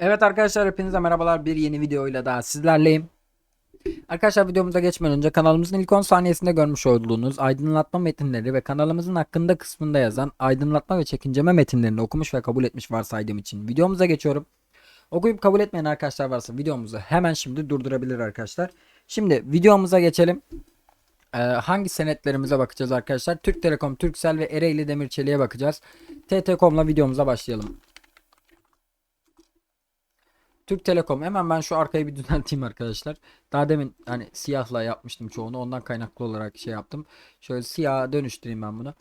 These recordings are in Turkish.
Evet arkadaşlar hepinize merhabalar. Bir yeni videoyla daha sizlerleyim. Arkadaşlar videomuza geçmeden önce kanalımızın ilk 10 saniyesinde görmüş olduğunuz aydınlatma metinleri ve kanalımızın hakkında kısmında yazan aydınlatma ve çekinceme metinlerini okumuş ve kabul etmiş varsaydığım için videomuza geçiyorum. Okuyup kabul etmeyen arkadaşlar varsa videomuzu hemen şimdi durdurabilir arkadaşlar. Şimdi videomuza geçelim. Ee, hangi senetlerimize bakacağız arkadaşlar? Türk Telekom, Turkcell ve Ereğli Demirçelik'e bakacağız. TT.com'la videomuza başlayalım. Türk Telekom hemen ben şu arkayı bir düzelteyim arkadaşlar. Daha demin hani siyahla yapmıştım çoğunu. Ondan kaynaklı olarak şey yaptım. Şöyle siyaha dönüştüreyim ben bunu.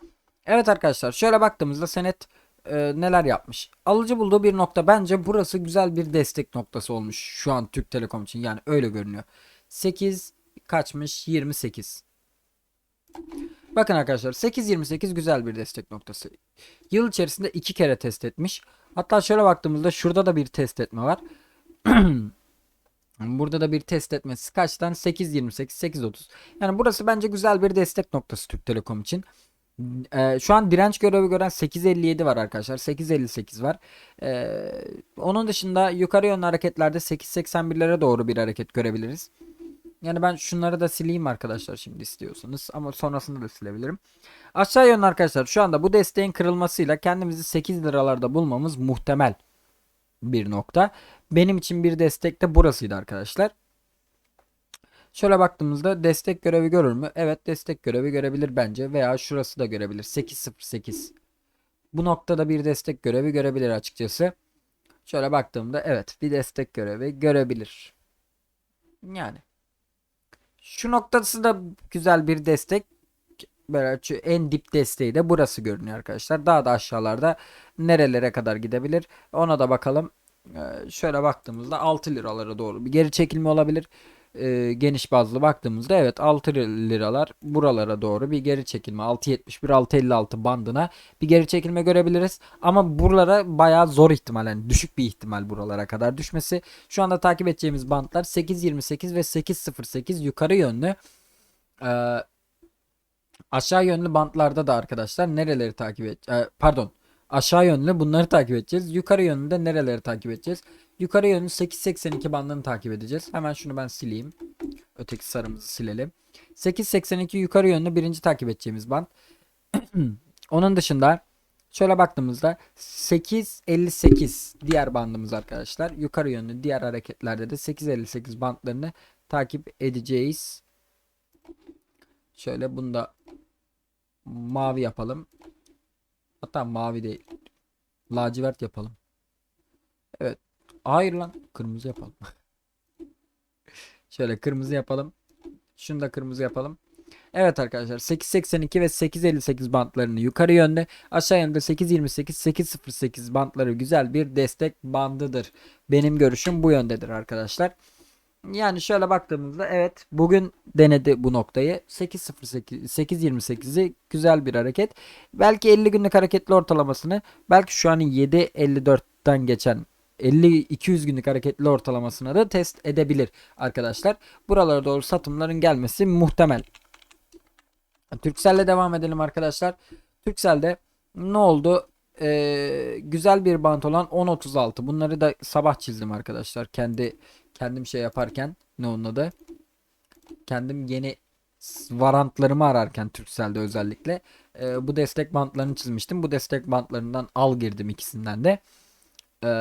Evet arkadaşlar şöyle baktığımızda senet e, neler yapmış. Alıcı bulduğu bir nokta bence burası güzel bir destek noktası olmuş şu an Türk Telekom için. Yani öyle görünüyor. 8 kaçmış? 28. Bakın arkadaşlar 8.28 güzel bir destek noktası. Yıl içerisinde iki kere test etmiş. Hatta şöyle baktığımızda şurada da bir test etme var. Burada da bir test etmesi kaçtan? 8.28, 8.30. Yani burası bence güzel bir destek noktası Türk Telekom için. Ee, şu an direnç görevi gören 8.57 var arkadaşlar. 8.58 var. Ee, onun dışında yukarı yönlü hareketlerde 8.81'lere doğru bir hareket görebiliriz. Yani ben şunları da sileyim arkadaşlar şimdi istiyorsanız. Ama sonrasında da silebilirim. Aşağı yönlü arkadaşlar şu anda bu desteğin kırılmasıyla kendimizi 8 liralarda bulmamız muhtemel bir nokta. Benim için bir destek de burasıydı arkadaşlar. Şöyle baktığımızda destek görevi görür mü? Evet destek görevi görebilir bence veya şurası da görebilir. 808. Bu noktada bir destek görevi görebilir açıkçası. Şöyle baktığımda evet bir destek görevi görebilir. Yani. Şu noktası da güzel bir destek. Böyle en dip desteği de burası görünüyor arkadaşlar. Daha da aşağılarda nerelere kadar gidebilir? Ona da bakalım. Ee, şöyle baktığımızda 6 liralara doğru bir geri çekilme olabilir. Ee, geniş bazlı baktığımızda evet 6 liralar buralara doğru bir geri çekilme 6.71 6.56 bandına bir geri çekilme görebiliriz. Ama buralara bayağı zor ihtimal yani düşük bir ihtimal buralara kadar düşmesi. Şu anda takip edeceğimiz bantlar 8.28 ve 8.08 yukarı yönlü. Ee, aşağı yönlü bantlarda da arkadaşlar nereleri takip et e, pardon aşağı yönlü bunları takip edeceğiz. Yukarı yönlü nereleri takip edeceğiz? Yukarı yönlü 8.82 bandını takip edeceğiz. Hemen şunu ben sileyim. Öteki sarımızı silelim. 8.82 yukarı yönlü birinci takip edeceğimiz band. Onun dışında şöyle baktığımızda 8.58 diğer bandımız arkadaşlar. Yukarı yönlü diğer hareketlerde de 8.58 bandlarını takip edeceğiz. Şöyle bunu da mavi yapalım. Hatta mavi değil. Lacivert yapalım. Evet. Hayır lan. Kırmızı yapalım. Şöyle kırmızı yapalım. Şunu da kırmızı yapalım. Evet arkadaşlar 8.82 ve 8.58 bantlarını yukarı yönde aşağı yönde 8.28 8.08 bantları güzel bir destek bandıdır. Benim görüşüm bu yöndedir arkadaşlar. Yani şöyle baktığımızda evet bugün denedi bu noktayı 8.08 8.28'i güzel bir hareket. Belki 50 günlük hareketli ortalamasını belki şu an 7.54'ten geçen 50-200 günlük hareketli ortalamasına da test edebilir arkadaşlar. Buralara doğru satımların gelmesi muhtemel. Turkcell'le devam edelim arkadaşlar. Turkcell'de ne oldu? Ee, güzel bir bant olan 10.36. Bunları da sabah çizdim arkadaşlar. Kendi kendim şey yaparken ne onun adı? Kendim yeni varantlarımı ararken Turkcell'de özellikle e, bu destek bantlarını çizmiştim. Bu destek bantlarından al girdim ikisinden de. E,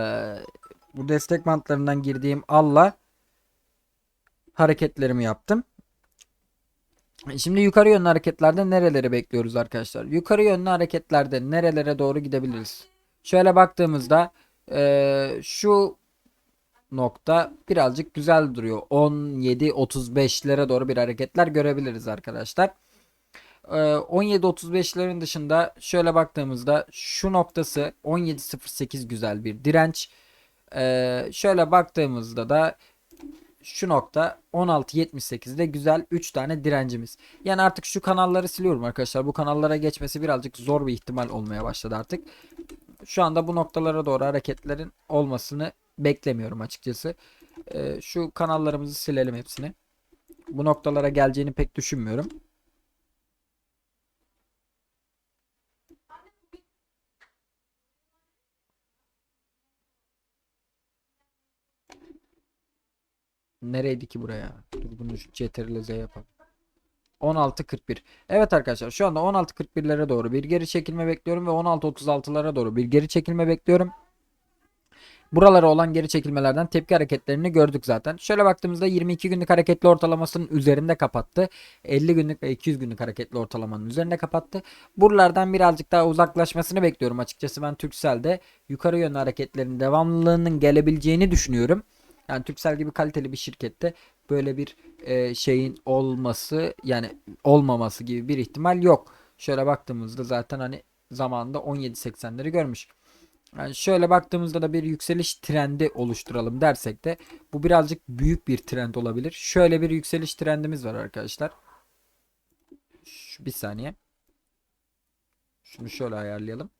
bu destek bantlarından girdiğim alla hareketlerimi yaptım. Şimdi yukarı yönlü hareketlerde nereleri bekliyoruz arkadaşlar? Yukarı yönlü hareketlerde nerelere doğru gidebiliriz? Şöyle baktığımızda e, şu nokta birazcık güzel duruyor. 17-35'lere doğru bir hareketler görebiliriz arkadaşlar. 17-35'lerin dışında şöyle baktığımızda şu noktası 17.08 güzel bir direnç. Ee, şöyle baktığımızda da şu nokta 16.78'de güzel 3 tane direncimiz. Yani artık şu kanalları siliyorum arkadaşlar. Bu kanallara geçmesi birazcık zor bir ihtimal olmaya başladı artık. Şu anda bu noktalara doğru hareketlerin olmasını beklemiyorum açıkçası. Ee, şu kanallarımızı silelim hepsini. Bu noktalara geleceğini pek düşünmüyorum. Nereydi ki buraya? Dur bunu CTRL Z yapalım. 16.41. Evet arkadaşlar şu anda 16.41'lere doğru bir geri çekilme bekliyorum ve 16.36'lara doğru bir geri çekilme bekliyorum. Buralara olan geri çekilmelerden tepki hareketlerini gördük zaten. Şöyle baktığımızda 22 günlük hareketli ortalamasının üzerinde kapattı. 50 günlük ve 200 günlük hareketli ortalamanın üzerinde kapattı. Buralardan birazcık daha uzaklaşmasını bekliyorum açıkçası ben Turkcell'de yukarı yönlü hareketlerin devamlılığının gelebileceğini düşünüyorum. Yani Turkcell gibi kaliteli bir şirkette böyle bir e, şeyin olması yani olmaması gibi bir ihtimal yok. Şöyle baktığımızda zaten hani zamanında 17.80'leri görmüş. Yani şöyle baktığımızda da bir yükseliş trendi oluşturalım dersek de bu birazcık büyük bir trend olabilir. Şöyle bir yükseliş trendimiz var arkadaşlar. Şu, bir saniye. Şunu şöyle ayarlayalım.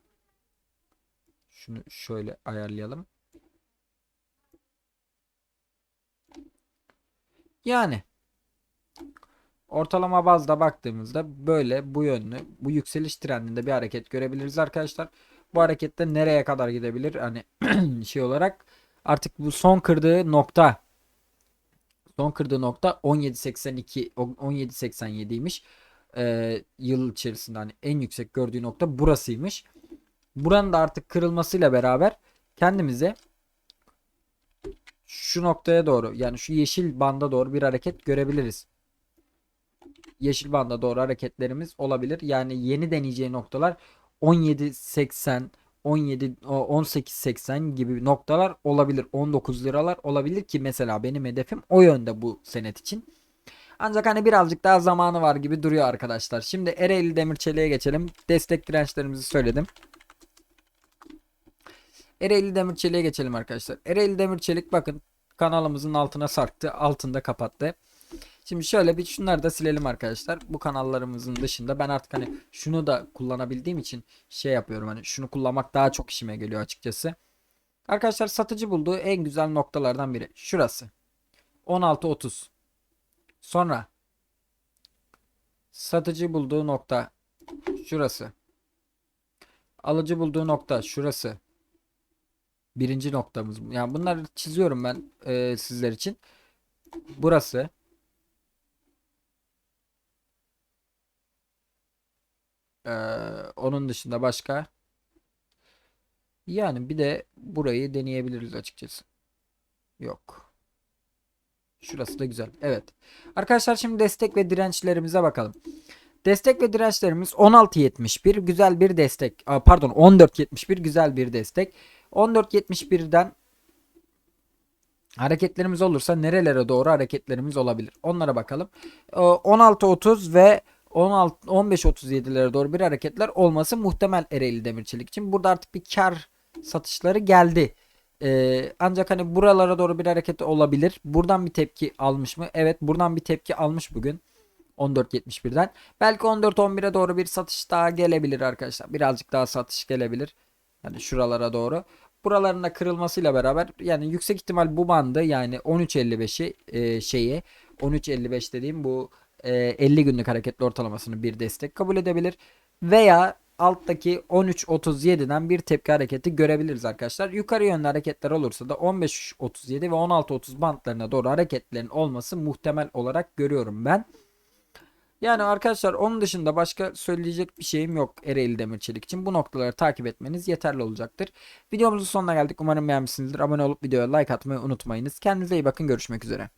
Şunu şöyle ayarlayalım. Yani ortalama bazda baktığımızda böyle bu yönlü bu yükseliş trendinde bir hareket görebiliriz arkadaşlar. Bu harekette nereye kadar gidebilir? Hani şey olarak artık bu son kırdığı nokta son kırdığı nokta 17.82 17.87'ymiş. Ee, yıl içerisinde hani en yüksek gördüğü nokta burasıymış. Buranın da artık kırılmasıyla beraber kendimize şu noktaya doğru yani şu yeşil banda doğru bir hareket görebiliriz. Yeşil banda doğru hareketlerimiz olabilir. Yani yeni deneyeceği noktalar 17.80 17 18.80 gibi noktalar olabilir. 19 liralar olabilir ki mesela benim hedefim o yönde bu senet için. Ancak hani birazcık daha zamanı var gibi duruyor arkadaşlar. Şimdi Ereğli Demirçeli'ye geçelim. Destek dirençlerimizi söyledim. Ereğli Demirçelik'e geçelim arkadaşlar. Ereğli Demirçelik bakın kanalımızın altına sarktı. Altında kapattı. Şimdi şöyle bir şunları da silelim arkadaşlar. Bu kanallarımızın dışında ben artık hani şunu da kullanabildiğim için şey yapıyorum hani şunu kullanmak daha çok işime geliyor açıkçası. Arkadaşlar satıcı bulduğu en güzel noktalardan biri. Şurası. 16.30. Sonra satıcı bulduğu nokta şurası. Alıcı bulduğu nokta şurası. Birinci noktamız. Yani bunları çiziyorum ben e, sizler için. Burası. Ee, onun dışında başka. Yani bir de burayı deneyebiliriz açıkçası. Yok. Şurası da güzel. Evet. Arkadaşlar şimdi destek ve dirençlerimize bakalım. Destek ve dirençlerimiz 16.71 güzel bir destek. Pardon 14.71 güzel bir destek. 14.71'den hareketlerimiz olursa nerelere doğru hareketlerimiz olabilir? Onlara bakalım. Ee, 16.30 ve 16 15.37'lere doğru bir hareketler olması muhtemel Ereğli Demirçelik için. Burada artık bir kar satışları geldi. Ee, ancak hani buralara doğru bir hareket olabilir. Buradan bir tepki almış mı? Evet buradan bir tepki almış bugün. 14.71'den. Belki 14.11'e doğru bir satış daha gelebilir arkadaşlar. Birazcık daha satış gelebilir. Yani şuralara doğru. Buraların da kırılmasıyla beraber yani yüksek ihtimal bu bandı yani 13.55'i e, şeyi 13.55 dediğim bu 50 günlük hareketli ortalamasını bir destek kabul edebilir. Veya alttaki 13.37'den bir tepki hareketi görebiliriz arkadaşlar. Yukarı yönlü hareketler olursa da 15.37 ve 16.30 bantlarına doğru hareketlerin olması muhtemel olarak görüyorum ben. Yani arkadaşlar onun dışında başka söyleyecek bir şeyim yok Ereğli Demirçelik için. Bu noktaları takip etmeniz yeterli olacaktır. Videomuzun sonuna geldik. Umarım beğenmişsinizdir. Abone olup videoya like atmayı unutmayınız. Kendinize iyi bakın. Görüşmek üzere.